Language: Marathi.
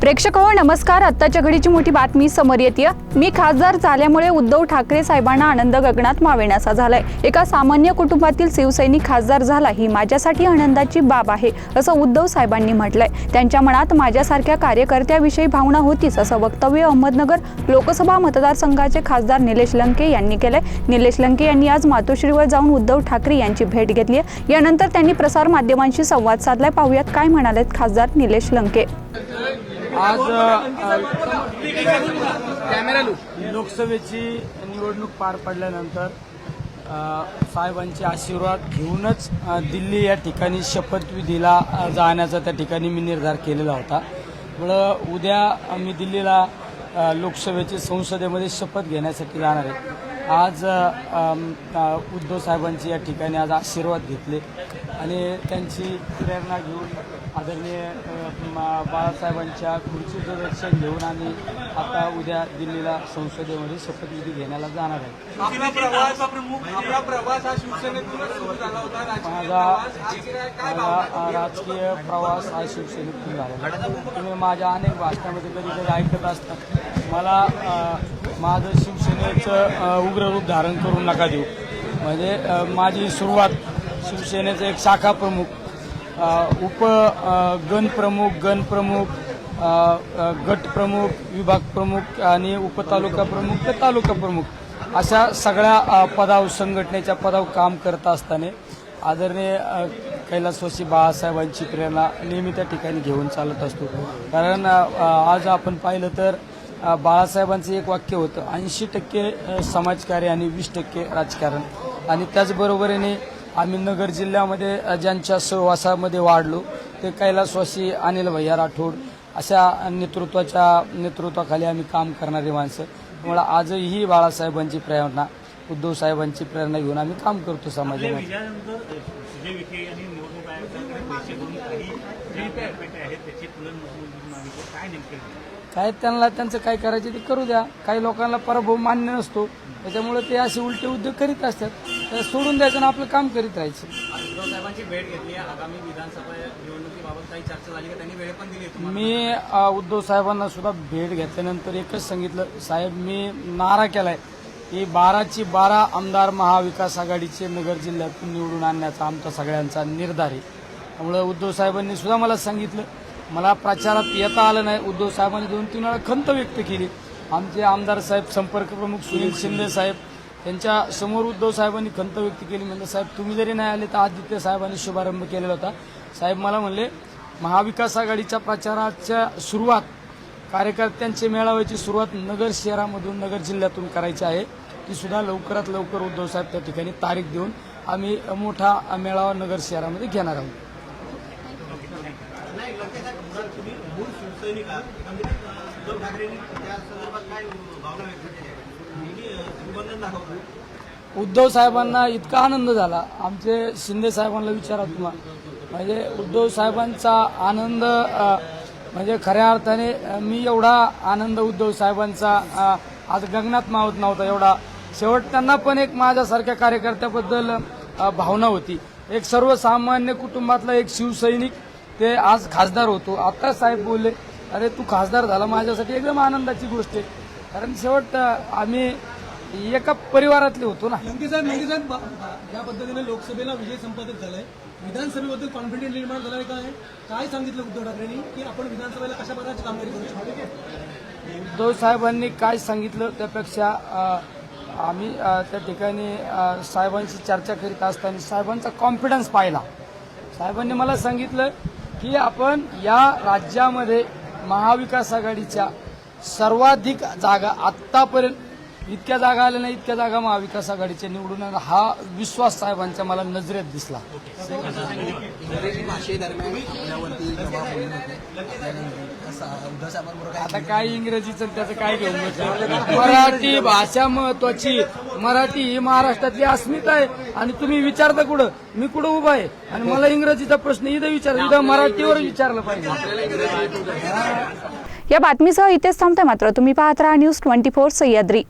प्रेक्षक हो नमस्कार. आत्ताच्या घडीची मोठी बातमी समोर येते. मी खासदार झाल्यामुळे उद्धव ठाकरे साहेबांना आनंद गगनात मावेण्याचा झालाय. एका सामान्य कुटुंबातील शिवसैनिक खासदार झाला ही माझ्यासाठी आनंदाची बाब आहे असं उद्धव साहेबांनी म्हटलंय. त्यांच्या मनात माझ्यासारख्या कार्यकर्त्याविषयी भावना होतीच असं वक्तव्य अहमदनगर लोकसभा मतदारसंघाचे खासदार निलेश लंके यांनी केलंय. निलेश लंके यांनी आज मातोश्रीवर जाऊन उद्धव ठाकरे यांची भेट घेतली आहे यानंतर त्यांनी प्रसार माध्यमांशी संवाद साधलाय. पाहूयात काय म्हणालेत खासदार निलेश लंके. आज अ, लोकसभेची निवडणूक पार पडल्यानंतर साहेबांचे आशीर्वाद घेऊनच दिल्ली या ठिकाणी शपथविधीला जाण्याचा त्या ठिकाणी मी निर्धार केलेला होता. त्यामुळं उद्या मी दिल्लीला लोकसभेची संसदेमध्ये शपथ घेण्यासाठी जाणार आहे. आज उद्धव साहेबांची या ठिकाणी आज आशीर्वाद घेतले आणि त्यांची प्रेरणा घेऊन आदरणीय बाळासाहेबांच्या खुर्चीचं दर्शन घेऊन आम्ही आता उद्या दिल्लीला संसदेमध्ये शपथविधी घेण्याला जाणार आहे. आपला प्रवास हा शिवसेनेतूनच सुरू झाला होता. माझा राजकीय प्रवास हा शिवसेनेतून आहे. तुम्ही माझ्या अनेक भाषणामध्ये कधी कधी ऐकत असतात मला माझं शिवसेनेचं उग्र रूप धारण करून नका देऊ. म्हणजे माझी सुरुवात शिवसेनेचं एक शाखा प्रमुख उप गणप्रमुख गण प्रमुख गण प्रमुख विभाग प्रमुख आणि उपतालुका प्रमुख ते तालुका प्रमुख अशा सगळ्या पदाव संघटनेच्या पदाव काम करत असताना आदरणीय कैलासवासी बाळासाहेबांची प्रेरणा नेहमी त्या ठिकाणी घेऊन चालत असतो. कारण आज आपण पाहिलं तर बाळासाहेबांचं एक वाक्य होतं ऐंशी टक्के समाजकार्य आणि वीस टक्के राजकारण. आणि त्याचबरोबरीने आम्ही नगर जिल्ह्यामध्ये ज्यांच्या सहवासामध्ये वाढलो ते कैलासवासी अनिल भैया राठोड अशा नेतृत्वाच्या नेतृत्वाखाली आम्ही काम करणारी माणसं. त्यामुळे आजही बाळासाहेबांची प्रेरणा उद्धव साहेबांची प्रेरणा घेऊन आम्ही काम करतो समाजामध्ये. काय त्यांना त्यांचं काय करायचे ते करू द्या. काही लोकांना पराभव मान्य नसतो. त्याच्यामुळे ते असे उलटे उद्योग करीत असतात. तर सोडून द्यायचं आणि आपलं काम करीत राहायचं. उद्धव साहेबांची भेट घेतली. आगामी विधानसभा निवडणुकीबाबत काही चर्चा झाली का? त्यांनी वेळ पण दिली तुम्हाला. मी उद्धव साहेबांना सुद्धा भेट घेतल्यानंतर एकच सांगितलं. साहेब मी नारा केलाय. की बाराची बारा आमदार महाविकास आघाडीचे नगर जिल्ह्यातून निवडून आणण्याचा आमचा सगळ्यांचा निर्धार आहे. त्यामुळे उद्धव साहेबांनी सुद्धा मला सांगितलं मला प्रचारात येता आलं नाही. उद्धव साहेबांनी दोन तीन वेळा खंत व्यक्त केली. आमचे आमदार साहेब संपर्क प्रमुख सुनील शिंदे साहेब त्यांच्यासमोर उद्धव साहेबांनी खंत व्यक्त केली. म्हणजे साहेब तुम्ही जरी नाही आले तर आदित्य साहेबांनी शुभारंभ केलेला होता. साहेब मला म्हणले महाविकास आघाडीच्या प्रचाराच्या सुरुवात कार्यकर्त्यांचे मेळाव्याची सुरुवात नगर शहरामधून नगर जिल्ह्यातून करायची आहे. ती सुद्धा लवकरात लवकर उद्धव साहेब त्या ठिकाणी तारीख देऊन आम्ही मोठा मेळावा नगर शहरामध्ये घेणार आहोत. उद्धव साहेबांना इतका आनंद झाला. आमचे शिंदे साहेबांना विचारा तुम्हाला म्हणजे उद्धव साहेबांचा आनंद म्हणजे खऱ्या अर्थाने मी एवढा आनंद उद्धव साहेबांचा आज गगनात मावत नव्हता एवढा. शेवट त्यांना पण एक माझ्यासारख्या कार्यकर्त्याबद्दल भावना होती. एक सर्वसामान्य कुटुंबातला एक शिवसैनिक ते आज खासदार होतो. आता साहेब बोलले अरे तू खासदार झाला माझ्यासाठी एकदम आनंदाची गोष्ट आहे. कारण शेवट आम्ही एका परिवारातले होतो ना. लंके साहेब लंके साहेब ज्या पद्धतीने लोकसभेला विजय संपादित झालाय. विधानसभेबद्दल कॉन्फिडन्स निर्माण झालाय काय काय सांगितलं उद्धव ठाकरेंनी की आपण विधानसभेला कशा प्रकारची कामगिरी करू शकतो? उद्धव साहेबांनी काय सांगितलं त्यापेक्षा आम्ही त्या ठिकाणी साहेबांशी चर्चा करीत असताना साहेबांचा कॉन्फिडन्स पाहिला. साहेबांनी मला सांगितलं की आपण या राज्यामध्ये महाविकास आघाडीच्या सर्वाधिक जागा आत्तापर्यंत इतक्या जागा आल्या नाही इतक्या जागा महाविकास आघाडीच्या निवडून हा विश्वास साहेबांच्या मला नजरेत दिसला. आता काय इंग्रजीचं त्याचं काय घेऊन मराठी भाषा महत्वाची. मराठी ही महाराष्ट्रातली अस्मिता आहे. आणि तुम्ही विचारता कुठं? मी कुठं उभा आहे? आणि मला इंग्रजीचा प्रश्न इथं विचार इथं मराठीवर विचारलं पाहिजे. या बातमीसह इथेच थांबते मात्र. तुम्ही पाहत राहा न्यूज ट्वेंटी फोर सह्याद्री.